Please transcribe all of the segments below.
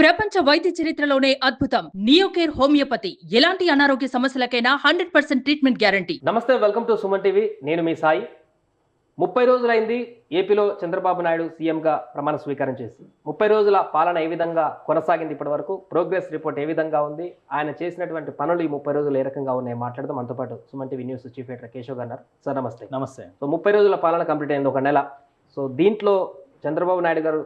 ప్రపంచ వైద్య చరిత్రలోనే అద్భుతం. Neocare homeopathy. ఎలాంటి అనారోగ్య సమస్యలకైనా హండ్రెడ్ పర్సెంట్ ట్రీట్మెంట్ గ్యారంటీ. నమస్తే వెల్కమ్ టు సుమన్ టీవీ. నేను మీ సాయి. ముప్పై రోజులైంది ఏపీలో చంద్రబాబు నాయుడు సీఎంగా ప్రమాణ స్వీకారం చేసి. ముప్పై రోజుల పాలన ఏ విధంగా కొనసాగింది ఇప్పటి వరకు ప్రోగ్రెస్ రిపోర్ట్ ఏ విధంగా ఉంది? ఆయన చేసినటువంటి పనులు ఈ ముప్పై రోజులు ఏ రకంగా ఉన్నాయి మాట్లాడదాం. మనతో పాటు Suman TV news chief editor Keshav గారు సార్ నమస్తే. నమస్తే. సో ముప్పై రోజుల పాలన కంప్లీట్ అయింది ఒక నెల. సో దీంట్లో చంద్రబాబు నాయుడు గారు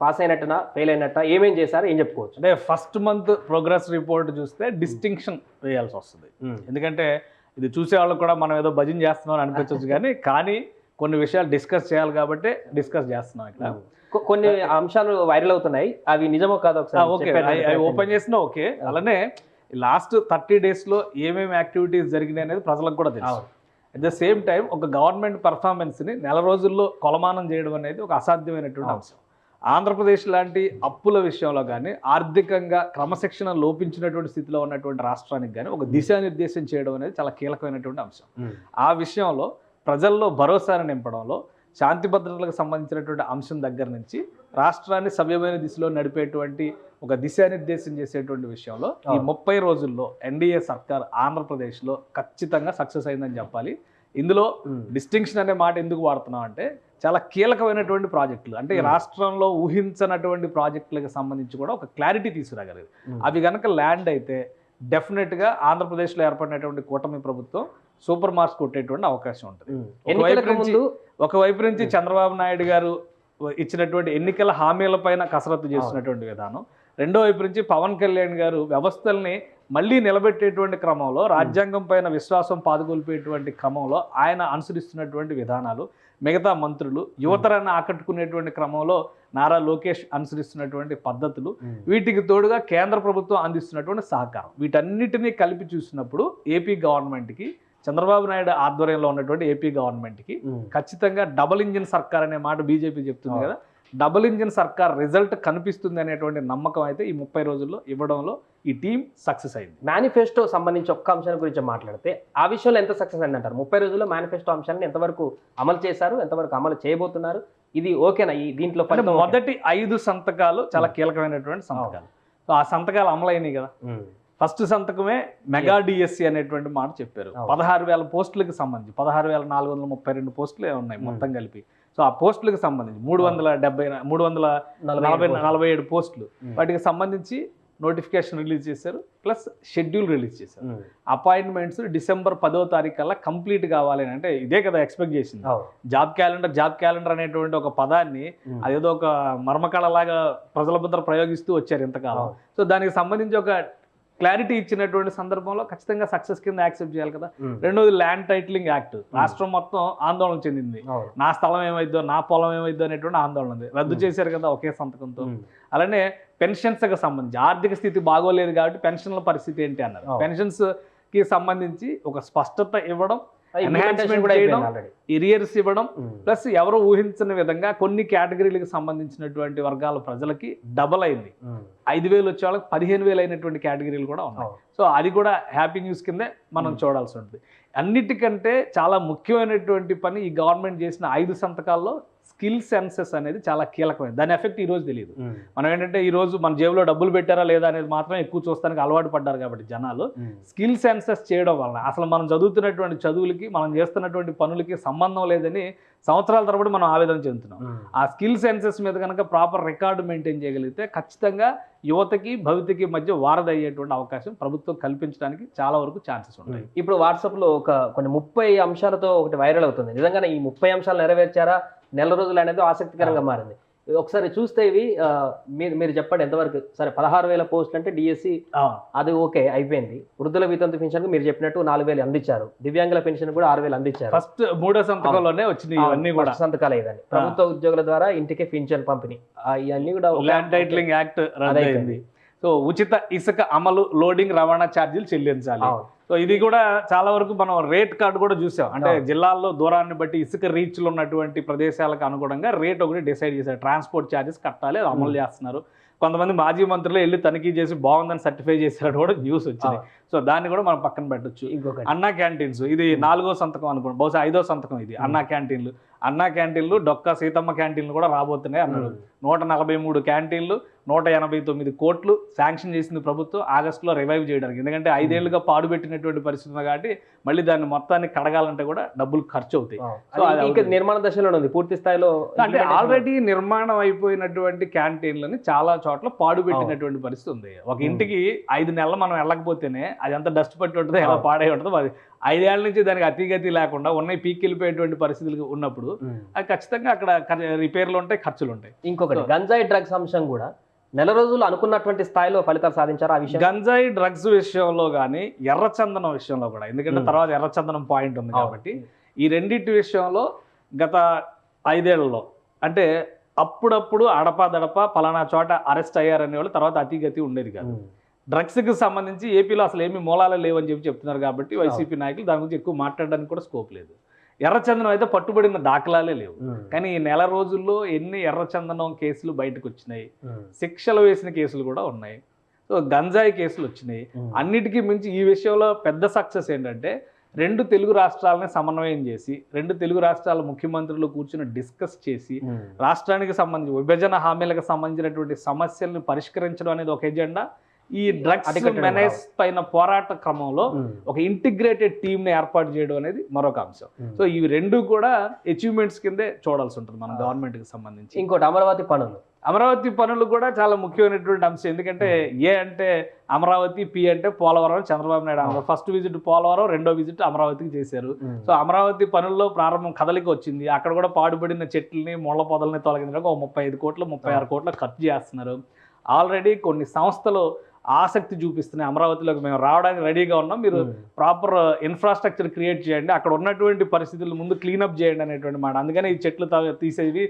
పాస్ అయినట్టునా ఫెయిల్ అయినట్ట ఏమేం చేశారు ఏం చెప్పుకోవచ్చు? అంటే ఫస్ట్ మంత్ ప్రోగ్రెస్ రిపోర్ట్ చూస్తే డిస్టింక్షన్ వేయాల్సి వస్తుంది. ఎందుకంటే ఇది చూసే వాళ్ళకి కూడా మనం ఏదో భజన చేస్తున్నాం అని అనిపించవచ్చు కానీ కానీ కొన్ని విషయాలు డిస్కస్ చేయాలి కాబట్టి డిస్కస్ చేస్తున్నాం ఇక్కడ. కొ- కొన్ని అంశాలు వైరల్ అవుతున్నాయి. అవి నిజమో కాదో ఒకసారి ఓకే. అవి ఓపెన్ చేసినా ఓకే. అలానే లాస్ట్ థర్టీ డేస్లో ఏమేమి యాక్టివిటీస్ జరిగినాయి అనేది ప్రజలకు కూడా తెలుసు. అట్ ద సేమ్ టైం ఒక గవర్నమెంట్ పర్ఫార్మెన్స్ని నెల రోజుల్లో కొలమానం చేయడం అనేది ఒక అసాధ్యమైనటువంటి. అంశం. ఆంధ్రప్రదేశ్ లాంటి అప్పుల విషయంలో కానీ ఆర్థికంగా క్రమశిక్షణ లోపించినటువంటి స్థితిలో ఉన్నటువంటి రాష్ట్రానికి కానీ ఒక దిశానిర్దేశం చేయడం అనేది చాలా కీలకమైనటువంటి అంశం. ఆ విషయంలో ప్రజల్లో భరోసాను నింపడంలో శాంతి భద్రతలకు సంబంధించినటువంటి అంశం దగ్గర నుంచి రాష్ట్రాన్ని సవ్యమైన దిశలో నడిపేటువంటి ఒక దిశానిర్దేశం చేసేటువంటి విషయంలో ఈ. ముప్పై రోజుల్లో ఎన్డీఏ సర్కార్ ఆంధ్రప్రదేశ్లో ఖచ్చితంగా సక్సెస్ అయిందని చెప్పాలి ఇందులో. డిస్టింక్షన్ అనే మాట ఎందుకు వాడుతున్నాం అంటే చాలా కీలకమైనటువంటి ప్రాజెక్టులు అంటే. రాష్ట్రంలో ఊహించనటువంటి ప్రాజెక్టులకు సంబంధించి కూడా ఒక క్లారిటీ తీసుకురాగలిగింది ఉమ్. అవి కనుక ల్యాండ్ అయితే డెఫినెట్గా ఆంధ్రప్రదేశ్లో ఏర్పడినటువంటి కూటమి ప్రభుత్వం సూపర్ మార్క్స్ కొట్టేటువంటి అవకాశం ఉంటుంది. ఒకవైపు నుంచి- ఒకవైపు నుంచి. చంద్రబాబు నాయుడు గారు ఇచ్చినటువంటి ఎన్నికల హామీలపైన కసరత్తు చేస్తున్నటువంటి విధానం రెండో వైపు నుంచి పవన్ కళ్యాణ్ గారు వ్యవస్థల్ని మళ్ళీ నిలబెట్టేటువంటి క్రమంలో రాజ్యాంగం పైన విశ్వాసం పాదుకొల్పేటువంటి క్రమంలో ఆయన అనుసరిస్తున్నటువంటి విధానాలు మిగతా మంత్రులు యువతరాన్ని ఆకట్టుకునేటువంటి క్రమంలో నారా లోకేష్ అనుసరిస్తున్నటువంటి పద్ధతులు. వీటికి తోడుగా కేంద్ర ప్రభుత్వం అందిస్తున్నటువంటి సహకారం వీటన్నిటినీ కలిపి చూసినప్పుడు ఏపీ గవర్నమెంట్కి చంద్రబాబు నాయుడు ఆధ్వర్యంలో ఉన్నటువంటి ఏపీ గవర్నమెంట్కి. ఖచ్చితంగా డబుల్ ఇంజిన్ సర్కార్ అనే మాట బీజేపీ చెప్తుంది. కదా డబుల్ ఇంజిన్ సర్కార్ రిజల్ట్ కనిపిస్తుంది అనేటువంటి నమ్మకం అయితే ఈ ముప్పై రోజుల్లో ఇవ్వడంలో ఈ టీం సక్సెస్ అయింది. మేనిఫెస్టో సంబంధించి ఒక్క అంశం గురించి మాట్లాడితే ఆ విషయంలో ఎంత సక్సెస్ అయింది అంటారు? ముప్పై రోజుల్లో మేనిఫెస్టో అంశాన్ని ఎంతవరకు అమలు చేశారు? ఎంతవరకు అమలు చేయబోతున్నారు? ఇది ఓకేనా? ఈ దీంట్లో? మొదటి ఐదు సంతకాలు చాలా కీలకమైనటువంటి సంతకాలు. సో ఆ సంతకాలు అమలైనవి కదా. ఫస్ట్ సంతకమే మెగా డిఎస్సి అనేటువంటి మాట చెప్పారు. పదహారు వేల పోస్టులకు సంబంధించి పదహారు వేల నాలుగు వందల ముప్పై రెండు పోస్టులు ఉన్నాయి మొత్తం కలిపి. సో ఆ పోస్టులకు సంబంధించి మూడు వందల డెబ్బై మూడు వందల నలభై నలభై ఏడు పోస్టులు. వాటికి సంబంధించి నోటిఫికేషన్ రిలీజ్ చేశారు ప్లస్ షెడ్యూల్ రిలీజ్ చేశారు. అపాయింట్మెంట్స్ డిసెంబర్ పదో తారీఖు కల్లా కంప్లీట్ కావాలి అని అంటే ఇదే కదా ఎక్స్పెక్ట్ చేసింది. జాబ్ క్యాలెండర్ జాబ్ క్యాలెండర్ అనేటువంటి ఒక పదాన్ని. అదేదో ఒక మర్మకళలాగా ప్రజల ముద్ర ప్రయోగిస్తూ వచ్చారు ఇంతకాలం. సో దానికి సంబంధించి ఒక క్లారిటీ ఇచ్చినటువంటి సందర్భంలో ఖచ్చితంగా సక్సెస్ కింద యాక్సెప్ట్ చేయాలి కదా. రెండోది ల్యాండ్ టైటిలింగ్ యాక్ట్ రాష్ట్రం మొత్తం ఆందోళన చెందింది. నా స్థలం ఏమైద్దో నా పొలం ఏమైద్దో అనేటువంటి ఆందోళన ఉంది రద్దు. చేశారు కదా ఒకే సంతకంతో. అలానే పెన్షన్స్కి సంబంధించి ఆర్థిక స్థితి బాగోలేదు కాబట్టి పెన్షన్ల పరిస్థితి ఏంటి అన్నారు అవును. పెన్షన్స్కి సంబంధించి ఒక స్పష్టత ఇవ్వడం చేయడం. ఇరియర్స్ ఇవ్వడం ఉమ్. ప్లస్ ఎవరు ఊహించని విధంగా కొన్ని కేటగిరీలకు సంబంధించినటువంటి వర్గాల ప్రజలకి డబల్ అయింది ఉమ్. ఐదు వేలు వచ్చే వాళ్ళకి పదిహేను వేలు అయినటువంటి కేటగిరీలు కూడా ఉన్నాయి అవును. సో అది కూడా హ్యాపీ న్యూస్ కిందే మనం Hmm. చూడాల్సి ఉంటుంది అన్నిటికంటే చాలా ముఖ్యమైనటువంటి పని ఈ గవర్నమెంట్ చేసిన ఐదు సంతకాల్లో స్కిల్ సెన్సెస్ అనేది చాలా కీలకమైనది దాని ఎఫెక్ట్ ఈ రోజు తెలియదు. మనం ఏంటంటే ఈ రోజు మన జేబులో డబ్బులు పెట్టారా లేదా అనేది మాత్రమే ఎక్కువ చూస్తానికి అలవాటు పడ్డారు కాబట్టి జనాలు. స్కిల్ సెన్సెస్ చేయడం వలన అసలు మనం చదువుతున్నటువంటి చదువులకి మనం చేస్తున్నటువంటి పనులకి సంబంధం లేదని సంవత్సరాల తరబడి మనం ఆవేదన చెందుతున్నాం. ఆ స్కిల్ సెన్సెస్ మీద కనుక ప్రాపర్ రికార్డు మెయింటైన్ చేయగలిగితే ఖచ్చితంగా యువతకి భవితకి మధ్య వారధి అయ్యేటువంటి అవకాశం ప్రభుత్వం కల్పించడానికి చాలా వరకు ఛాన్సెస్ ఉంటాయి ఇప్పుడు వాట్సాప్లో ఒక కొన్ని ముప్పై అంశాలతో ఒకటి వైరల్ అవుతుంది. నిజంగానే ఈ ముప్పై అంశాలు నెరవేర్చారా? నెల రోజులు అనేది ఆసక్తికరంగా మారింది. ఒకసారి చూస్తే ఇవి మీరు మీరు చెప్పండి ఎంతవరకు. సరే పదహారు వేల పోస్టులు అంటే డిఎస్సి అది ఓకే అయిపోయింది. వృద్ధుల వితంతు పెన్షన్ మీరు చెప్పినట్టు నాలుగు వేలు అందించారు. దివ్యాంగుల పెన్షన్ కూడా ఆరు వేలు అందించారు. ఫస్ట్ మూడో సంతకంలోనే వచ్చినాయి ఇవన్నీ కూడా. సంతకాలు ఇవన్నీ. ప్రభుత్వ ఉద్యోగుల ద్వారా ఇంటికి పింఛన్ పంపిణీ. ఇవన్నీ కూడా ల్యాండ్ టైటిలింగ్ యాక్ట్ సో ఉచిత ఇసుక అమలు లోడింగ్ రవాణా ఛార్జీలు చెల్లించాలి. సో ఇది కూడా చాలా వరకు మనం రేట్ కార్డు కూడా చూసాం. అంటే. జిల్లాల్లో దూరాన్ని బట్టి ఇసుక రీచ్లు ఉన్నటువంటి ప్రదేశాలకు అనుగుణంగా రేట్ ఒకటి డిసైడ్ చేశారు. ట్రాన్స్పోర్ట్ ఛార్జెస్ కట్టాలి అది అమలు. చేస్తున్నారు. కొంతమంది మాజీ మంత్రులు వెళ్ళి తనిఖీ చేసి బాగుందని సర్టిఫై చేసినట్టు కూడా న్యూస్ వచ్చింది. సో దాన్ని కూడా మనం పక్కన పెట్టొచ్చు. అన్నా క్యాంటీన్స్ ఇది నాలుగో సంతకం అనుకోండి. బహుశా ఐదో సంతకం ఇది అన్నా క్యాంటీన్లు. అన్నా క్యాంటీన్లు డొక్క సీతమ్మ క్యాంటీన్లు కూడా రాబోతున్నాయి అన్నారు నూట నలభై మూడు క్యాంటీన్లు నూట ఎనభై తొమ్మిది కోట్లు శాంక్షన్ చేసింది ప్రభుత్వం ఆగస్టులో రివైవ్ చేయడానికి ఎందుకంటే ఐదేళ్ళుగా పాడుపెట్టినటువంటి పరిస్థితి ఉంది కాబట్టి మళ్ళీ దాన్ని మొత్తాన్ని కడగాలంటే కూడా డబ్బులు ఖర్చు అవుతాయి సో అది ఇంకా. నిర్మాణ దశలో ఉంది పూర్తి స్థాయిలో అంటే ఆల్రెడీ నిర్మాణం అయిపోయినటువంటి క్యాంటీన్లని చాలా చోట్ల పాడుపెట్టినటువంటి పరిస్థితి ఉంది ఒక Hmm. ఇంటికి ఐదు నెలలు మనం వెళ్ళకపోతేనే అది ఎంత డస్ట్ పట్టి ఉంటుందో ఎలా. పాడై ఉంటుందో అది ఐదేళ్ళ నుంచి దానికి అతిగతి లేకుండా ఉన్నాయి పీక్ వెళ్ళిపోయేటువంటి పరిస్థితులు ఉన్నప్పుడు ఉమ్. అది ఖచ్చితంగా అక్కడ రిపేర్లు ఉంటాయి ఖర్చులు ఉంటాయి ఇంకొకటి గంజాయి డ్రగ్స్ అంశం కూడా నెల రోజులు అనుకున్నటువంటి స్థాయిలో ఫలితాలు సాధించారు ఆ విషయం గంజాయి డ్రగ్స్ విషయంలో కానీ ఎర్రచందనం విషయంలో కూడా ఎందుకంటే. తర్వాత ఎర్రచందనం పాయింట్ ఉంది. కాబట్టి ఈ రెండింటి విషయంలో గత ఐదేళ్ళలో అంటే అప్పుడప్పుడు అడపా పలానా చోట అరెస్ట్ అయ్యారనే వాళ్ళు తర్వాత అతిగతి ఉండేది కాదు. డ్రగ్స్కి సంబంధించి ఏపీలో అసలు ఏమి మూలాలు లేవని చెప్పి చెప్తున్నారు కాబట్టి వైసీపీ నాయకులు దాని గురించి ఎక్కువ మాట్లాడడానికి కూడా స్కోప్ లేదు ఎర్రచందనం అయితే పట్టుబడిన దాఖలాలే లేవు. కానీ ఈ నెల రోజుల్లో ఎన్ని ఎర్రచందనం కేసులు బయటకు వచ్చినాయి. శిక్షలు వేసిన కేసులు కూడా ఉన్నాయి సో గంజాయి కేసులు వచ్చినాయి. అన్నిటికీ మించి ఈ విషయంలో పెద్ద సక్సెస్ ఏంటంటే రెండు తెలుగు రాష్ట్రాలని సమన్వయం చేసి రెండు తెలుగు రాష్ట్రాల ముఖ్యమంత్రులు కూర్చుని డిస్కస్ చేసి. రాష్ట్రానికి సంబంధించి విభజన హామీలకు సంబంధించినటువంటి సమస్యల్ని పరిష్కరించడం అనేది ఒక ఎజెండా ఈ డ్రగ్స్ మెనేస్ పైన పోరాట క్రమంలో. ఒక ఇంటిగ్రేటెడ్ టీంని ఏర్పాటు చేయడం అనేది మరొక అంశం. సో ఇవి రెండు కూడా అచీవ్మెంట్స్ కిందే చూడాల్సి ఉంటుంది మన గవర్నమెంట్కి సంబంధించి. ఇంకోటి అమరావతి పనులు. అమరావతి పనులు కూడా చాలా ముఖ్యమైనటువంటి అంశం. ఎందుకంటే ఏ అంటే అమరావతి పి అంటే పోలవరం చంద్రబాబు నాయుడు అన్నారు ఫస్ట్ విజిట్ పోలవరం రెండో విజిట్ అమరావతికి చేశారు. సో అమరావతి పనుల్లో ప్రారంభం కదలిక వచ్చింది. అక్కడ కూడా పాడుపడిన చెట్లని ముళ్ళ పొదల్ని తొలగించడానికి ఒక ముప్పై ఐదు కోట్లు ముప్పై ఆరు కోట్లు ఖర్చు చేస్తున్నారు. ఆల్రెడీ కొన్ని సంస్థలు ఆసక్తి చూపిస్తున్నాయి. అమరావతిలోకి మేము రావడానికి రెడీగా ఉన్నాం. మీరు. ప్రాపర్ ఇన్ఫ్రాస్ట్రక్చర్ క్రియేట్ చేయండి. అక్కడ ఉన్నటువంటి పరిస్థితులు ముందు క్లీనప్ చేయండి అనేటువంటి మాట. అందుకని ఈ చెట్లు తీసేవి.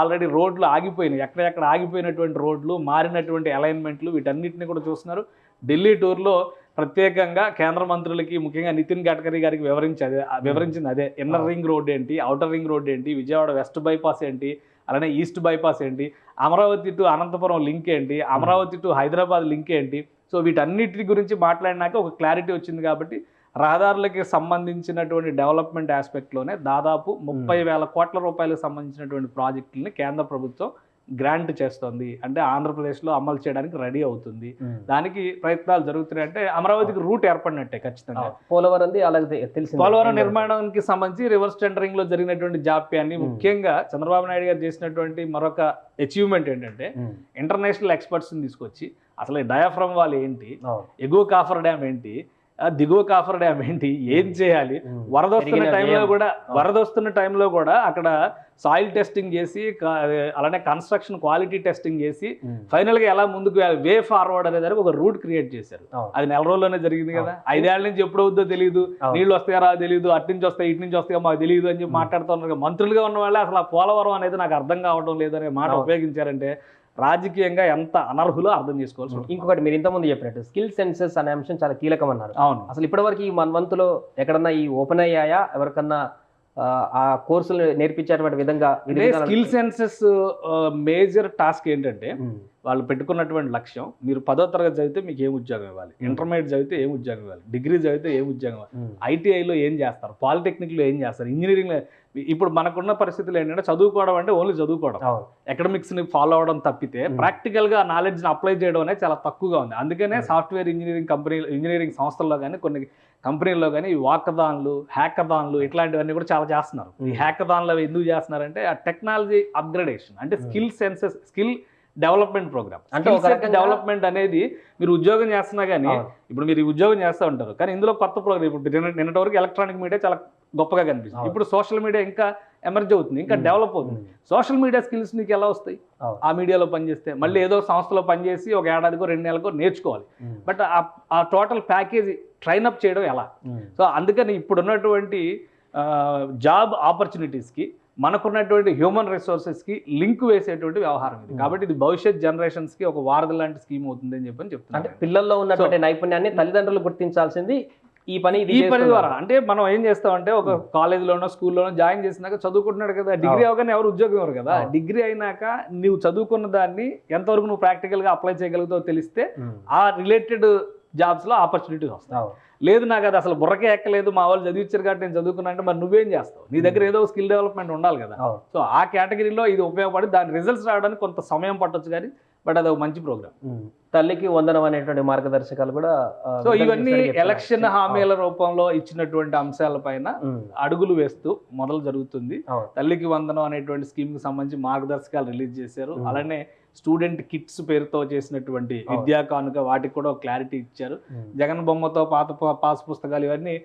ఆల్రెడీ రోడ్లు ఆగిపోయినాయి. ఎక్కడెక్కడ ఆగిపోయినటువంటి రోడ్లు మారినటువంటి అలైన్మెంట్లు వీటన్నిటిని కూడా చూస్తున్నారు. ఢిల్లీ టూర్లో ప్రత్యేకంగా కేంద్ర మంత్రులకి ముఖ్యంగా నితిన్ గడ్కరీ గారికి వివరించేది వివరించింది అదే. ఇన్నర్ రింగ్ రోడ్ ఏంటి అవుటర్ రింగ్ రోడ్ ఏంటి విజయవాడ వెస్ట్ బైపాస్ ఏంటి అలానే ఈస్ట్ బైపాస్ ఏంటి అమరావతి టు అనంతపురం లింక్ ఏంటి? అమరావతి టు హైదరాబాద్ లింక్ ఏంటి? సో వీటన్నిటి గురించి మాట్లాడినాక ఒక క్లారిటీ వచ్చింది కాబట్టి రహదారులకి సంబంధించినటువంటి డెవలప్మెంట్ ఆస్పెక్ట్లోనే దాదాపు ముప్పై వేల కోట్ల రూపాయలకు సంబంధించినటువంటి ప్రాజెక్టులని కేంద్ర ప్రభుత్వం గ్రాంట్ చేస్తుంది. అంటే ఆంధ్రప్రదేశ్లో అమలు చేయడానికి రెడీ అవుతుంది. దానికి ప్రయత్నాలు జరుగుతున్నాయి అంటే అమరావతికి రూట్ ఏర్పడినట్టే ఖచ్చితంగా. పోలవరంది అలాగే తెలిసింది. పోలవరం నిర్మాణానికి సంబంధించి రివర్స్ టెండరింగ్లో జరిగినటువంటి జాప్యాన్ని. ముఖ్యంగా చంద్రబాబు నాయుడు గారు చేసినటువంటి మరొక అచీవ్మెంట్ ఏంటంటే. ఇంటర్నేషనల్ ఎక్స్పర్ట్స్ని తీసుకొచ్చి అసలు డయాఫ్రమ్ వాల్ ఏంటి. ఎగువ కాఫర్ డ్యామ్ ఏంటి? దిగువ కాఫర్ డ్యామ్ ఏంటి ఏం చేయాలి. వరద వస్తున్న టైంలో. కూడా వరద వస్తున్న టైంలో కూడా అక్కడ సాయిల్ టెస్టింగ్ చేసి అలానే కన్స్ట్రక్షన్ క్వాలిటీ టెస్టింగ్ చేసి ఉమ్. ఫైనల్గా ఎలా ముందుకు వే ఫార్వర్డ్ అనే దానికి ఒక రూట్ క్రియేట్ చేశారు. అది నెల రోజుల్లోనే జరిగింది కదా ఐదేళ్ళ నుంచి ఎప్పుడు అవుద్దో తెలియదు. నీళ్ళు వస్తాయా రా తెలియదు అటు నుంచి వస్తాయి ఇటు నుంచి వస్తాయో మాకు తెలియదు అని చెప్పి మాట్లాడుతున్నారు. మంత్రులుగా ఉన్న వాళ్ళే అసలు ఆ పోలవరం అనేది నాకు అర్థం కావడం లేదనే మాట. ఉపయోగించారంటే రాజకీయంగా ఎంత అనర్హులో అర్థం చేసుకోవాల్సి ఉంటుంది. ఇంకొకటి మీరు ఇంతకుముందు చెప్పినట్టు స్కిల్ సెన్సెస్ అనే అంశం చాలా కీలకం అన్నారు అవును. అసలు ఇప్పటివరకు ఈ వన్ మంత్లో ఎక్కడన్నా ఈ ఓపెన్ అయ్యాయా? ఎవరికన్నా ఆ, కోర్సులు నేర్పించేటువంటి విధంగా స్కిల్ సెన్సెస్ మేజర్ టాస్క్ ఏంటంటే. వాళ్ళు పెట్టుకున్నటువంటి లక్ష్యం మీరు పదో తరగతి చదివితే మీకు ఏం ఉద్యోగం ఇవ్వాలి. ఇంటర్మీడియట్ చదివితే ఏం ఉద్యోగం ఇవ్వాలి. డిగ్రీ చదివితే ఏం ఉద్యోగం ఇవ్వాలి. ఐటీఐలో ఏం చేస్తారు? పాలిటెక్నిక్లో ఏం చేస్తారు? ఇంజనీరింగ్లో ఇప్పుడు మనకున్న పరిస్థితులు ఏంటంటే చదువుకోవడం అంటే ఓన్లీ చదువుకోవడం ఎకడమిక్స్ని ఫాలో అవడం తప్పితే Hmm. ప్రాక్టికల్గా ఆ నాలెడ్జ్ని అప్లై చేయడం అనేది చాలా తక్కువగా ఉంది అందుకనే. సాఫ్ట్వేర్ ఇంజనీరింగ్ కంపెనీ ఇంజనీరింగ్ సంస్థల్లో కానీ కొన్ని కంపెనీల్లో కానీ ఈ వాకథాన్లు హ్యాకథాన్లు ఇట్లాంటివన్నీ కూడా చాలా చేస్తున్నారు ఈ. హ్యాకథాన్లు అవి ఎందుకు చేస్తున్నారంటే ఆ టెక్నాలజీ అప్గ్రేడేషన్ అంటే. Skill census skill development programme అంటే డెవలప్మెంట్ అనేది మీరు ఉద్యోగం చేస్తున్నా కానీ. ఇప్పుడు మీరు ఉద్యోగం చేస్తూ ఉంటారు కానీ ఇందులో కొత్త ప్రోగ్రామ్ ఇప్పుడు నిన్న- నిన్నటి వరకు ఎలక్ట్రానిక్ మీడియా చాలా గొప్పగా కనిపిస్తుంది. ఇప్పుడు సోషల్ మీడియా ఇంకా ఎమర్జ్ అవుతుంది ఇంకా. డెవలప్ అవుతుంది. సోషల్ మీడియా స్కిల్స్ నీకు ఎలా వస్తాయి. ఆ మీడియాలో పనిచేస్తే మళ్ళీ ఏదో సంస్థలో పనిచేసి ఒక ఏడాదికో రెండు నెలలకో నేర్చుకోవాలి. బట్ ఆ- ఆ టోటల్ ప్యాకేజ్ ట్రైన్ అప్ చేయడం ఎలా. సో అందుకని ఇప్పుడున్నటువంటి జాబ్ ఆపర్చునిటీస్కి మనకున్నటువంటి హ్యూమన్ రిసోర్సెస్కి లింక్ వేసేటువంటి వ్యవహారం ఇది. కాబట్టి ఇది భవిష్యత్ జనరేషన్స్కి ఒక వారధి లాంటి స్కీమ్ అవుతుంది అని చెప్పని అంటే చెప్తున్నాను పిల్లల్లో ఉన్నటువంటి నైపుణ్యాన్ని తల్లిదండ్రులు గుర్తించాల్సింది ఈ పని ఈ పని. ద్వారా. అంటే మనం ఏం చేస్తామంటే ఒక. కాలేజీలోనో స్కూల్లోనో జాయిన్ చేసినాక చదువుకుంటున్నాడు కదా. డిగ్రీ అవగానే ఎవరు ఉద్యోగం ఎవరు కదా. డిగ్రీ అయినాక నువ్వు చదువుకున్న దాన్ని ఎంతవరకు నువ్వు ప్రాక్టికల్గా అప్లై చేయగలుగుతావో తెలిస్తే. ఆ రిలేటెడ్ జాబ్స్లో ఆపర్చునిటీస్ వస్తాయి. లేదు నాకు అది అసలు బుర్రకే ఎక్కలేదు. మా వాళ్ళు చదివించారు కాబట్టి నేను చదువుకున్నా అంటే మరి నువ్వేం చేస్తావు? నీ దగ్గర ఏదో స్కిల్ డెవలప్మెంట్ ఉండాలి కదా. సో ఆ కేటగిరీలో ఇది ఉపయోగపడి దాని రిజల్ట్స్ రావడానికి కొంత సమయం పట్టొచ్చు కానీ బట్ అది ఒక మంచి ప్రోగ్రామ్ తల్లికి వందనం అనేటువంటి మార్గదర్శకాలు కూడా సో ఇవన్నీ. ఎలక్షన్ హామీల రూపంలో ఇచ్చినటువంటి అంశాలపైన అడుగులు వేస్తూ మొదలు జరుగుతుంది. తల్లికి వందనం అనేటువంటి స్కీమ్కి సంబంధించి మార్గదర్శకాలు రిలీజ్ చేశారు. అలానే స్టూడెంట్ కిట్స్ పేరుతో చేసినటువంటి. విద్యా కానుక వాటికి కూడా క్లారిటీ ఇచ్చారు. జగన్ బొమ్మతో పాత పాస్ పుస్తకాలు ఇవన్నీ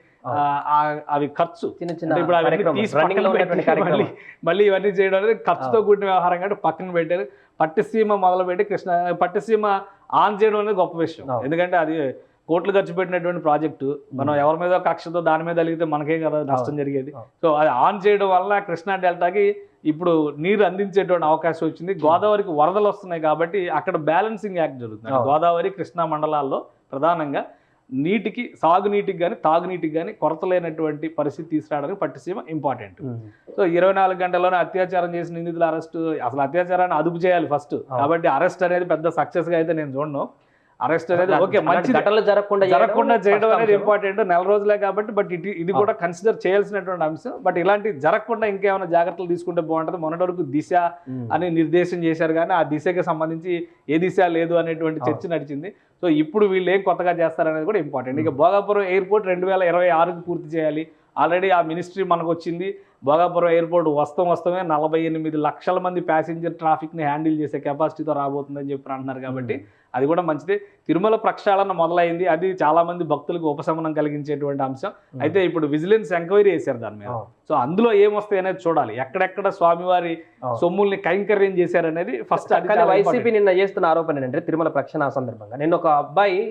అవి ఖర్చు. చిన్న చిన్న ఇప్పుడు అవన్నీ మళ్ళీ ఇవన్నీ చేయడం అనేది ఖర్చుతో. కూడిన వ్యవహారం కాబట్టి పక్కన పెట్టారు పట్టిసీమ మొదలు పెట్టి కృష్ణ పట్టిసీమ ఆన్ చేయడం అనేది గొప్ప విషయం. ఎందుకంటే అది కోట్లు ఖర్చు పెట్టినటువంటి ప్రాజెక్టు. మనం ఎవరి మీద కక్షతో దాని మీద కలిగితే మనకే కదా నష్టం. జరిగేది. సో అది ఆన్ చేయడం వల్ల కృష్ణా డెల్టాకి ఇప్పుడు నీరు అందించేటువంటి అవకాశం వచ్చింది. గోదావరికి వరదలు వస్తున్నాయి కాబట్టి అక్కడ బ్యాలెన్సింగ్ యాక్ట్ జరుగుతుంది. గోదావరి కృష్ణా మండలాల్లో ప్రధానంగా నీటికి సాగునీటికి కానీ తాగునీటికి కానీ కొరత లేనటువంటి పరిస్థితి తీసుకురావడానికి పట్టిసీమ ఇంపార్టెంట్ సో ఇరవై నాలుగు గంటల్లోనే అత్యాచారం చేసిన నిందితుల అరెస్ట్ అసలు అత్యాచారాన్ని అదుపు చేయాలి ఫస్ట్ కాబట్టి అరెస్ట్ అనేది పెద్ద సక్సెస్గా అయితే నేను చూడను. అరెస్ట్ అనేది ఓకే మంచి ఘటనలు జరగకుండా జరగకుండా చేయడం అనేది. ఇంపార్టెంట్ నెల రోజులే కాబట్టి బట్ ఇది ఇది కూడా కన్సిడర్ చేయాల్సినటువంటి అంశం. బట్ ఇలాంటి జరగకుండా ఇంకేమైనా జాగ్రత్తలు తీసుకుంటే బాగుంటుంది. మొన్నటి వరకు దిశ అని నిర్దేశం చేశారు కానీ ఆ దిశకి సంబంధించి ఏ దిశ లేదు అనేటువంటి చర్చ నడిచింది. సో ఇప్పుడు వీళ్ళు ఏం కొత్తగా చేస్తారనేది కూడా ఇంపార్టెంట్. ఇక భోగాపురం ఎయిర్పోర్ట్ రెండు వేల ఇరవై ఆరుకి పూర్తి చేయాలి. ఆల్రెడీ ఆ మినిస్ట్రీ మనకు వచ్చింది. భోగాపురం ఎయిర్పోర్ట్ వస్తాం వస్తామే నలభై ఎనిమిది లక్షల మంది ప్యాసింజర్ ట్రాఫిక్ని హ్యాండిల్ చేసే కెపాసిటీతో రాబోతుందని చెప్పి అంటున్నారు కాబట్టి అది కూడా మంచిదే. తిరుమల ప్రక్షాళన మొదలైంది. అది చాలా మంది భక్తులకు ఉపశమనం కలిగించేటువంటి అంశం. అయితే ఇప్పుడు విజిలెన్స్ ఎంక్వైరీ చేశారు దాని మీద. సో అందులో ఏమొస్తాయి అనేది చూడాలి. ఎక్కడెక్కడ స్వామివారి. సొమ్ముల్ని కైంకర్యం చేశారనేది ఫస్ట్ వైసీపీ. నిన్న చేస్తున్న ఆరోపణ ఏంటంటే తిరుమల ప్రక్షణ సందర్భంగా. నేను ఒక అబ్బాయి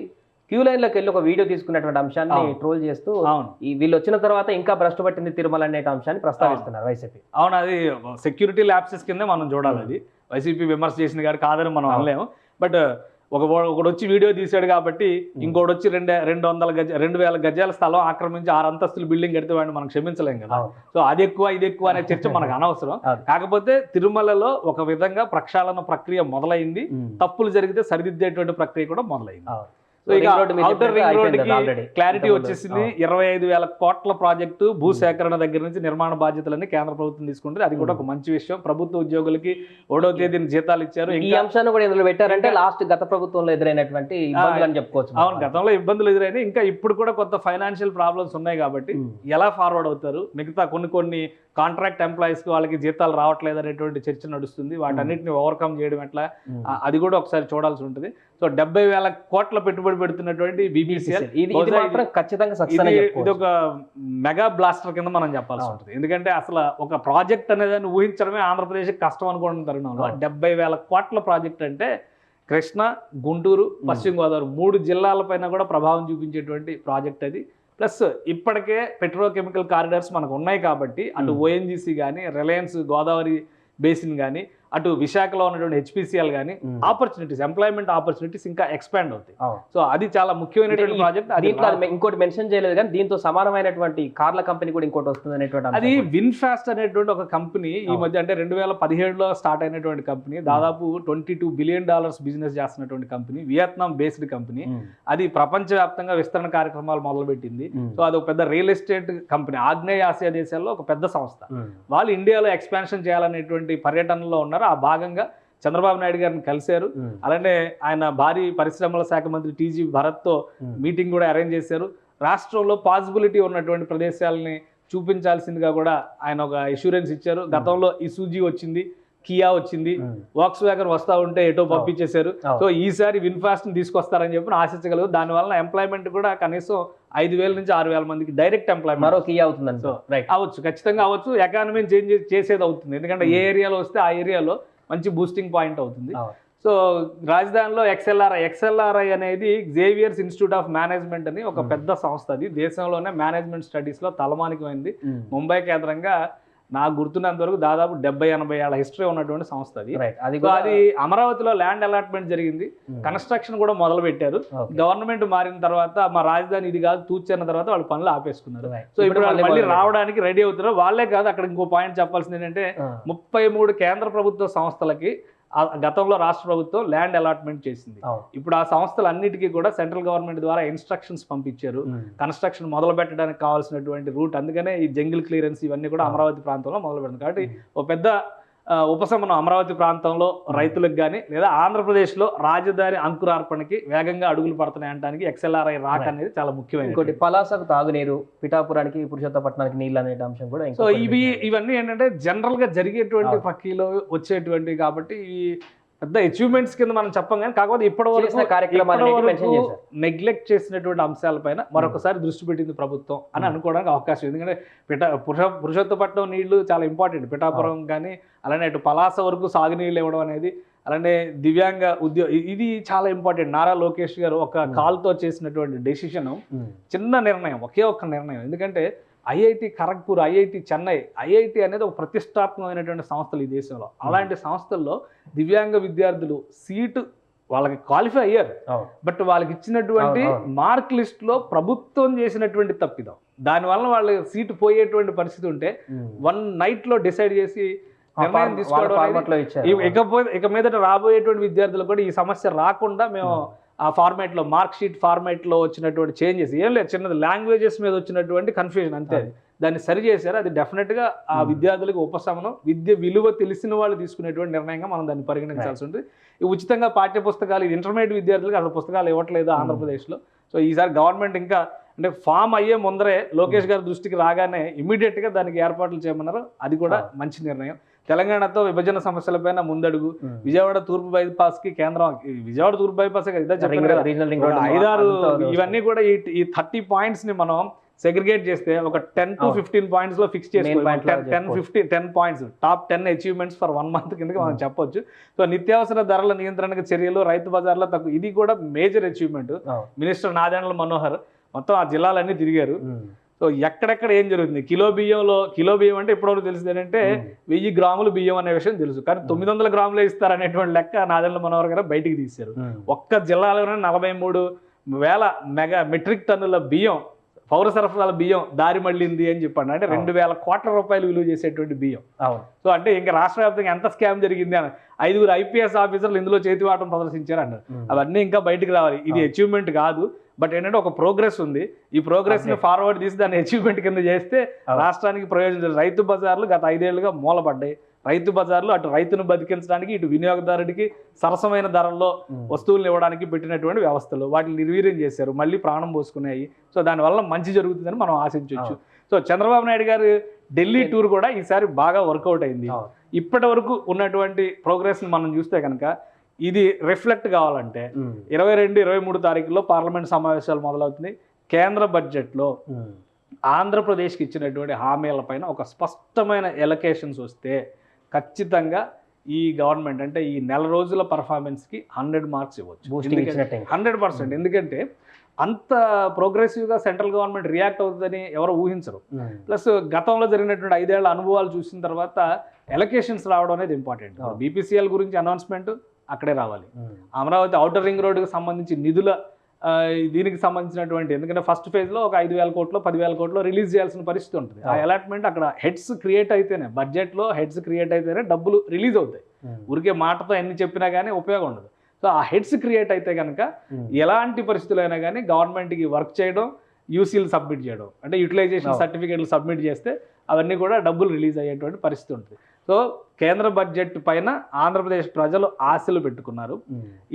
క్యూ లైన్లోకి వెళ్ళి ఒక వీడియో తీసుకున్నటువంటి అంశాన్ని. ట్రోల్ చేస్తూ అవును. ఈ వీళ్ళు వచ్చిన తర్వాత ఇంకా భ్రష్టు పట్టింది తిరుమల అనే అంశాన్ని ప్రస్తావిస్తున్నారు వైసీపీ. అవును అది సెక్యూరిటీ ల్యాబ్సెస్ కింద మనం చూడాలి అది. వైసీపీ విమర్శ చేసింది కానీ కాదని మనం. అనలేము. బట్ ఒక ఒకడు వచ్చి వీడియో తీసాడు కాబట్టి ఇంకోటి వచ్చి రెండు రెండు వందల గజ రెండు వేల గజాల స్థలం ఆక్రమించి ఆరు అంతస్తులు బిల్డింగ్ కడితే వాడిని మనం క్షమించలేం కదా. సో అది ఎక్కువ ఇది ఎక్కువ అనే చర్చ మనకు అనవసరం. కాకపోతే తిరుమలలో ఒక విధంగా ప్రక్షాళన ప్రక్రియ మొదలైంది. తప్పులు జరిగితే సరిదిద్దేటువంటి ప్రక్రియ కూడా మొదలైంది. సో ఇక రింగ్. క్లారిటీ. వచ్చేసింది. ఇరవై ఐదు వేల కోట్ల ప్రాజెక్టు భూసేకరణ దగ్గర నుంచి నిర్మాణ బాధ్యతలన్నీ కేంద్ర ప్రభుత్వం తీసుకుంటుంది. అది కూడా ఒక మంచి విషయం. ప్రభుత్వ ఉద్యోగులకి ఒకటో తేదీన జీతాలు ఇచ్చారు. ఈ అంశాన్ని కూడా ఇందులో పెట్టారంటే లాస్ట్ గత ప్రభుత్వంలో ఎదురైనటువంటి ఇబ్బందులు అని చెప్పుకోవచ్చు అవును గతంలో ఇబ్బందులు ఎదురైనాయి. ఇంకా ఇప్పుడు కూడా కొంత ఫైనాన్షియల్ ప్రాబ్లమ్స్ ఉన్నాయి కాబట్టి. ఎలా ఫార్వర్డ్ అవుతారు? మిగతా కొన్ని కొన్ని కాంట్రాక్ట్ ఎంప్లాయీస్కి వాళ్ళకి జీతాలు రావట్లేదు అనేటువంటి చర్చ నడుస్తుంది. వాటన్నిటిని ఓవర్కమ్ చేయడం ఎట్లా? అది కూడా ఒకసారి చూడాల్సి ఉంటుంది. సో డెబ్బై వేల కోట్ల పెట్టుబడి పెడుతున్నటువంటి బీబీసీఎల్ ఇది మాత్రం ఖచ్చితంగా సక్సెస్ ఇది. ఒక మెగా బ్లాస్టర్ కింద మనం చెప్పాల్సి. ఉంటుంది ఎందుకంటే అసలు ఒక ప్రాజెక్ట్ అనేది ఊహించడమే ఆంధ్రప్రదేశ్ కష్టం అనుకున్న తరుణంలో. డెబ్బై వేల కోట్ల ప్రాజెక్ట్ అంటే కృష్ణా గుంటూరు పశ్చిమ గోదావరి మూడు జిల్లాలపైన కూడా ప్రభావం చూపించేటువంటి ప్రాజెక్ట్ అది ప్లస్ ఇప్పటికే పెట్రోకెమికల్ కారిడార్స్ మనకు ఉన్నాయి కాబట్టి అటు. ఓఎన్జీసీ కానీ రిలయన్స్ గోదావరి బేసిన్ కానీ అటు విశాఖలో ఉన్నటువంటి హెచ్పిసిఎల్ కానీ. ఆపర్చునిటీస్ ఎంప్లాయ్మెంట్ ఆపర్చునిటీస్ ఇంకా ఎక్స్పాండ్ అవుతాయి. సో అది చాలా ముఖ్యమైనటువంటి ప్రాజెక్ట్ దీంట్లో ఇంకోటి మెన్షన్ చేయలేదు కానీ దీంతో సమానమైనటువంటి కార్ల కంపెనీ కూడా ఇంకోటి వస్తుంది అనేటువంటి అది కూడా. విన్ ఫాస్ట్ అనేటువంటి ఒక కంపెనీ ఈ. మధ్య అంటే రెండు వేల పదిహేడులో స్టార్ట్ అయినటువంటి కంపెనీ దాదాపు twenty two billion dollars business చేస్తున్నటువంటి కంపెనీ వియత్నాం బేస్డ్ కంపెనీ. అది ప్రపంచవ్యాప్తంగా విస్తరణ కార్యక్రమాలు మొదలుపెట్టింది. సో అది ఒక పెద్ద రియల్ ఎస్టేట్ కంపెనీ ఆగ్నేయ ఆసియా దేశాల్లో ఒక పెద్ద సంస్థ. వాళ్ళు ఇండియాలో ఎక్స్పాన్షన్ చేయాలనేటువంటి పర్యటనలో ఉన్నారు. ఆ భాగంగా చంద్రబాబు నాయుడు గారిని కలిశారు. అలానే ఆయన భారీ పరిశ్రమల శాఖ మంత్రి టీజీ భరత్తో. మీటింగ్ కూడా అరేంజ్ చేశారు. రాష్ట్రంలో పాసిబిలిటీ ఉన్నటువంటి ప్రదేశాలని చూపించాల్సిందిగా కూడా ఆయన ఒక ఇన్సూరెన్స్ ఇచ్చారు. గతంలో ఇసూజీ వచ్చింది. కియా వచ్చింది. వాక్స్ వ్యాగన్ వస్తా ఉంటే ఎటో పంపించేశారు. సో ఈసారి విన్ఫాస్ట్ని తీసుకొస్తారని చెప్పి ఆశించగలరు దాని వలన ఎంప్లాయ్మెంట్ కూడా కనీసం ఐదు వేల నుంచి ఆరు వేల మందికి డైరెక్ట్ ఎంప్లాయ్మెంట్ మరో కీ అవుతుందని సో రైట్ అవ్వచ్చు. ఖచ్చితంగా అవ్వచ్చు. ఎకానమీని చేంజ్ చేసేది అవుతుంది. ఎందుకంటే ఏ ఏరియాలో వస్తే ఆ ఏరియాలో మంచి బూస్టింగ్ పాయింట్ అవుతుంది. సో రాజధానిలో ఎక్స్ఎల్ఆర్ఐ ఎక్స్ఎల్ఆర్ఐ అనేది జేవియర్స్ ఇన్స్టిట్యూట్ ఆఫ్ మేనేజ్మెంట్ అని ఒక. పెద్ద సంస్థ అది. దేశంలోనే మేనేజ్మెంట్ స్టడీస్లో తలమానికమైంది. ఉమ్. ముంబై కేంద్రంగా నాకు గుర్తున్నంత వరకు దాదాపు డెబ్బై ఎనభై ఏళ్ళ హిస్టరీ ఉన్నటువంటి సంస్థ అది అది అమరావతిలో ల్యాండ్ అలాట్మెంట్ జరిగింది. కన్స్ట్రక్షన్ కూడా మొదలు పెట్టారు. గవర్నమెంట్ మారిన తర్వాత మా రాజధాని ఇది కాదు తూర్చిన తర్వాత వాళ్ళు పనులు ఆపేసుకున్నారు. సో ఇప్పుడు వాళ్ళు మళ్ళీ రావడానికి రెడీ అవుతున్నారు వాళ్ళే కాదు అక్కడ ఇంకో పాయింట్ చెప్పాల్సింది ఏంటంటే ఆ. ముప్పై మూడు కేంద్ర ప్రభుత్వ సంస్థలకి గతంలో రాష్ట్ర ప్రభుత్వం ల్యాండ్ అలాట్మెంట్ చేసింది. ఇప్పుడు ఆ సంస్థలన్నిటికీ కూడా సెంట్రల్ గవర్నమెంట్ ద్వారా ఇన్స్ట్రక్షన్స్ పంపించారు. కన్స్ట్రక్షన్ మొదలు పెట్టడానికి కావాల్సినటువంటి రూట్ అందుకనే ఈ జంగిల్ క్లియరెన్స్ ఇవన్నీ కూడా. అమరావతి ప్రాంతంలో మొదలు పెడుతుంది కాబట్టి ఒక పెద్ద ఉపశమనం అమరావతి ప్రాంతంలో రైతులకు కానీ లేదా ఆంధ్రప్రదేశ్లో రాజధాని అంకురార్పణకి వేగంగా అడుగులు పడుతున్నాయి అనడానికి ఎక్స్ఎల్ఆర్ఐ రాక్. అనేది చాలా ముఖ్యమైన ఇంకోటి పలాసకు తాగునీరు పిఠాపురానికి పురుషోత్తపట్నానికి నీళ్ళు అనే అంశం కూడా సో ఇవి. ఇవన్నీ ఏంటంటే జనరల్గా జరిగేటువంటి. పక్కీలో వచ్చేటువంటి కాబట్టి ఈ పెద్ద అచీవ్మెంట్స్ కింద మనం చెప్పం కానీ కాకపోతే ఇప్పటి వరకు. నెగ్లెక్ట్ చేసినటువంటి అంశాలపైన మరొకసారి దృష్టి పెట్టింది ప్రభుత్వం అని Hmm. అనుకోవడానికి అవకాశం. ఎందుకంటే పిఠా పురుష పురుషోత్తపట్నం నీళ్ళు చాలా ఇంపార్టెంట్ పిఠాపురం కానీ అలానే అటు పలాస వరకు సాగునీళ్ళు ఇవ్వడం అనేది అలానే దివ్యాంగ ఉద్యోగ ఇది చాలా ఇంపార్టెంట్ నారా లోకేష్ గారు ఒక Hmm. కాల్తో చేసినటువంటి డెసిషన్. చిన్న నిర్ణయం ఒకే ఒక్క నిర్ణయం ఎందుకంటే IIT Kharagpur IIT Chennai IIT అనేది ఒక ప్రతిష్టాత్మకమైనటువంటి సంస్థలు ఈ దేశంలో అలాంటి సంస్థల్లో దివ్యాంగ విద్యార్థులు సీటు వాళ్ళకి క్వాలిఫై అయ్యారు. బట్ వాళ్ళకి ఇచ్చినటువంటి. మార్క్ లిస్ట్లో ప్రభుత్వం చేసినటువంటి తప్పిదం దానివల్ల వాళ్ళ సీటు పోయేటువంటి పరిస్థితి ఉంటే. వన్ నైట్లో డిసైడ్ చేసి నిర్ణయం తీసుకోవడం ఇకపోతే ఇక మీదట రాబోయేటువంటి విద్యార్థులు కూడా ఈ సమస్య రాకుండా మేము. ఆ ఫార్మాట్లో మార్క్ షీట్ ఫార్మాట్లో వచ్చినటువంటి చేంజెస్ ఏం లేదు చిన్నది లాంగ్వేజెస్ మీద వచ్చినటువంటి కన్ఫ్యూజన్ అంతే. అది. దాన్ని సరి చేశారు. అది డెఫినెట్గా ఆ. విద్యార్థులకు ఉపశమనం విద్య విలువ తెలిసిన వాళ్ళు తీసుకునేటువంటి నిర్ణయంగా మనం దాన్ని పరిగణించాల్సి ఉంటుంది. ఉచితంగా పాఠ్య పుస్తకాలు ఇంటర్మీడియట్ విద్యార్థులకు అసలు పుస్తకాలు ఇవ్వట్లేదు. ఆంధ్రప్రదేశ్లో. సో ఈసారి గవర్నమెంట్ ఇంకా అంటే ఫామ్ అయ్యే ముందరే లోకేష్ గారి దృష్టికి రాగానే ఇమీడియట్గా దానికి ఏర్పాట్లు చేయమన్నారు. అది కూడా. మంచి నిర్ణయం. తెలంగాణతో విభజన సమస్యలపైన ముందడుగు. విజయవాడ తూర్పు బైపాస్కి కేంద్రం విజయవాడ తూర్పు బైపాస్ కదా. ఐదారు. ఇవన్నీ కూడా ఈ థర్టీ పాయింట్స్ని మనం సెగ్రిగేట్ చేస్తే ఒక టెన్ టు. ఫిఫ్టీన్ పాయింట్స్లో ఫిక్స్లో ten. Fifteen ten points top ten achievements for one month కిందకి మనం. చెప్పొచ్చు సో నిత్యావసర ధరల నియంత్రణకు చర్యలు రైతు బజార్లో తక్కువ ఇది కూడా major achievement. Minister Nadendla Manohar మొత్తం ఆ జిల్లాలన్నీ తిరిగారు. సో ఎక్కడెక్కడ ఏం జరుగుతుంది? కిలో బియ్యంలో కిలో బియ్యం అంటే ఇప్పటివరకు తెలిసింది ఏంటంటే. వెయ్యి గ్రాములు బియ్యం అనే విషయం తెలుసు. కానీ తొమ్మిది వందల గ్రాములే ఇస్తారనేటువంటి లెక్క నాదెండ్ల మనోహర్ గారు బయటికి తీశారు. ఒక్క జిల్లాలోనే నలభై మూడు వేల మెగా మెట్రిక్ టన్నుల బియ్యం పౌర సరఫరాల బియ్యం దారి మళ్ళింది అని చెప్పండి. అంటే రెండు వేల కోట్ల రూపాయలు విలువ చేసేటువంటి బియ్యం. సో అంటే ఇంకా రాష్ట్ర వ్యాప్తంగా ఎంత స్కామ్ జరిగింది అని ఐదుగురు ఐపీఎస్ ఆఫీసర్లు ఇందులో చేతివాటం ప్రదర్శించారు అన్నారు. అవన్నీ ఇంకా బయటికి రావాలి. ఇది. అచీవ్మెంట్ కాదు. బట్ ఏంటంటే ఒక ప్రోగ్రెస్ ఉంది. ఈ ప్రోగ్రెస్ని. ఫార్వర్డ్ తీసి దాన్ని అచీవ్మెంట్ కింద చేస్తే. రాష్ట్రానికి ప్రయోజనం రైతు బజార్లు గత ఐదేళ్ళుగా మూలపడ్డాయి. రైతు బజార్లు అటు రైతును బతికించడానికి ఇటు వినియోగదారుడికి సరసమైన ధరల్లో ఉమ్. వస్తువులను ఇవ్వడానికి పెట్టినటువంటి వ్యవస్థలు వాటిని నిర్వీర్యం చేశారు. మళ్ళీ ప్రాణం పోసుకున్నాయి. సో దానివల్ల మంచి జరుగుతుందని మనం ఆశించవచ్చు సో చంద్రబాబు నాయుడు గారు ఢిల్లీ టూర్ కూడా ఈసారి బాగా వర్కౌట్ అయింది. ఇప్పటి వరకు ఉన్నటువంటి ప్రోగ్రెస్ని మనం చూస్తే కనుక ఇది రిఫ్లెక్ట్ కావాలంటే. ఇరవై రెండు ఇరవై మూడు తారీఖుల్లో పార్లమెంట్ సమావేశాలు మొదలవుతుంది కేంద్ర బడ్జెట్లో. ఆంధ్రప్రదేశ్కి ఇచ్చినటువంటి హామీలపైన ఒక స్పష్టమైన ఎలకేషన్స్ వస్తే ఖచ్చితంగా ఈ గవర్నమెంట్ అంటే ఈ నెల రోజుల పర్ఫార్మెన్స్కి హండ్రెడ్ మార్క్స్ ఇవ్వచ్చు. హండ్రెడ్ పర్సెంట్ ఎందుకంటే అంత ప్రోగ్రెసివ్గా సెంట్రల్ గవర్నమెంట్ రియాక్ట్ అవుతుందని ఎవరు ఊహించరు. ప్లస్ గతంలో జరిగినటువంటి ఐదేళ్ళ అనుభవాలు చూసిన తర్వాత ఎలకేషన్స్ రావడం అనేది ఇంపార్టెంట్. బీపీసీఎల్ గురించి అనౌన్స్మెంట్ అక్కడే రావాలి. అమరావతి ఔటర్ రింగ్ రోడ్డుకి సంబంధించి నిధుల దీనికి సంబంధించినటువంటి ఎందుకంటే ఫస్ట్ ఫేజ్లో ఒక ఐదు వేల కోట్లు పదివేల కోట్లు రిలీజ్ చేయాల్సిన పరిస్థితి ఉంటుంది ఆ. అలాట్మెంట్ అక్కడ హెడ్స్ క్రియేట్ అయితేనే బడ్జెట్లో హెడ్స్ క్రియేట్ అయితేనే డబ్బులు రిలీజ్ అవుతాయి. ఊరికే మాటతో ఎన్ని చెప్పినా కానీ ఉపయోగం ఉండదు సో ఆ హెడ్స్ క్రియేట్ అయితే కనుక. ఎలాంటి పరిస్థితులైనా కానీ గవర్నమెంట్కి వర్క్ చేయడం యూసీలు సబ్మిట్ చేయడం అంటే యూటిలైజేషన్. సర్టిఫికేట్లు సబ్మిట్ చేస్తే అవన్నీ కూడా డబ్బులు రిలీజ్ అయ్యేటువంటి పరిస్థితి ఉంటుంది సో కేంద్ర బడ్జెట్ పైన ఆంధ్రప్రదేశ్ ప్రజలు ఆశలు పెట్టుకున్నారు.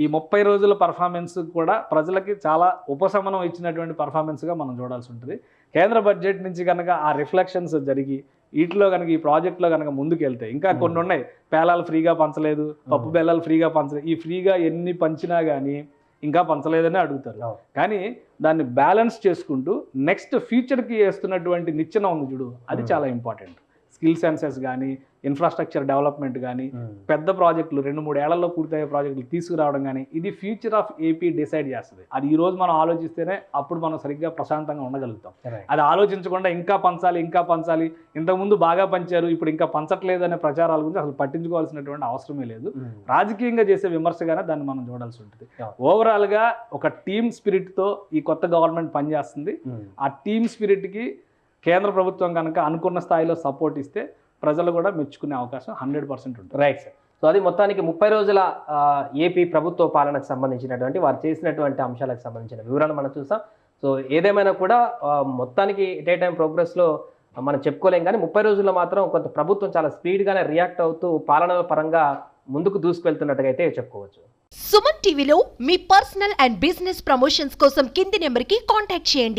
ఈ ముప్పై రోజుల పర్ఫార్మెన్స్ కూడా ప్రజలకి చాలా ఉపశమనం ఇచ్చినటువంటి పర్ఫార్మెన్స్గా మనం చూడాల్సి ఉంటుంది కేంద్ర బడ్జెట్ నుంచి కనుక ఆ రిఫ్లెక్షన్స్ జరిగి వీటిలో కనుక ఈ ప్రాజెక్ట్లో కనుక ముందుకు వెళ్తే ఇంకా. కొన్ని ఉన్నాయి పేలాలు ఫ్రీగా పంచలేదు పప్పు. బెల్లాలు ఫ్రీగా పంచలేదు ఈ ఫ్రీగా ఎన్ని పంచినా కానీ ఇంకా పంచలేదని అడుగుతారు. కానీ దాన్ని బ్యాలెన్స్ చేసుకుంటూ నెక్స్ట్ ఫ్యూచర్కి వేస్తున్నటువంటి నిచ్చెన ఉంది చూడు అది. చాలా ఇంపార్టెంట్ స్కిల్ సెన్సెస్ కానీ ఇన్ఫ్రాస్ట్రక్చర్ డెవలప్మెంట్ కానీ. పెద్ద ప్రాజెక్టులు రెండు మూడు ఏళ్ళలో పూర్తయ్యే ప్రాజెక్టులు తీసుకురావడం కానీ ఇది ఫ్యూచర్ ఆఫ్ ఏపీ డిసైడ్ చేస్తుంది అది ఈ రోజు మనం ఆలోచిస్తేనే అప్పుడు మనం సరిగ్గా ప్రశాంతంగా ఉండగలుగుతాం. అది ఆలోచించకుండా ఇంకా పంచాలి ఇంకా పంచాలి ఇంతకుముందు బాగా పంచారు ఇప్పుడు ఇంకా పంచట్లేదు అనే ప్రచారాల గురించి అసలు పట్టించుకోవాల్సినటువంటి అవసరమే లేదు. రాజకీయంగా చేసే విమర్శగానే దాన్ని మనం చూడాల్సి ఉంటుంది. ఓవరాల్గా ఒక టీమ్ స్పిరిట్తో ఈ కొత్త గవర్నమెంట్ పనిచేస్తుంది. ఆ టీమ్ స్పిరిట్కి కేంద్ర ప్రభుత్వం కనుక అనుకున్న స్థాయిలో సపోర్ట్ ఇస్తే ప్రజలు కూడా మెచ్చుకునే అవకాశం హండ్రెడ్ పర్సెంట్ ఉంటుంది. రైట్ సార్ సో అది మొత్తానికి ముప్పై రోజుల ఏపీ ప్రభుత్వ పాలనకు సంబంధించినటువంటి వారు చేసినటువంటి అంశాలకు సంబంధించిన వివరాలు మనం చూసాం సో ఏదేమైనా కూడా మొత్తానికి డే టైం ప్రోగ్రెస్లో మనం చెప్పుకోలేం కానీ ముప్పై రోజుల్లో మాత్రం కొంత ప్రభుత్వం చాలా స్పీడ్గానే రియాక్ట్ అవుతూ పాలన పరంగా ముందుకు దూసుకెళ్తున్నట్టుగా అయితే చెప్పుకోవచ్చు. సుమన్ టీవీలో మీ పర్సనల్ అండ్ బిజినెస్ ప్రమోషన్స్ కోసం కింది నెంబర్కి కాంటాక్ట్ చేయండి.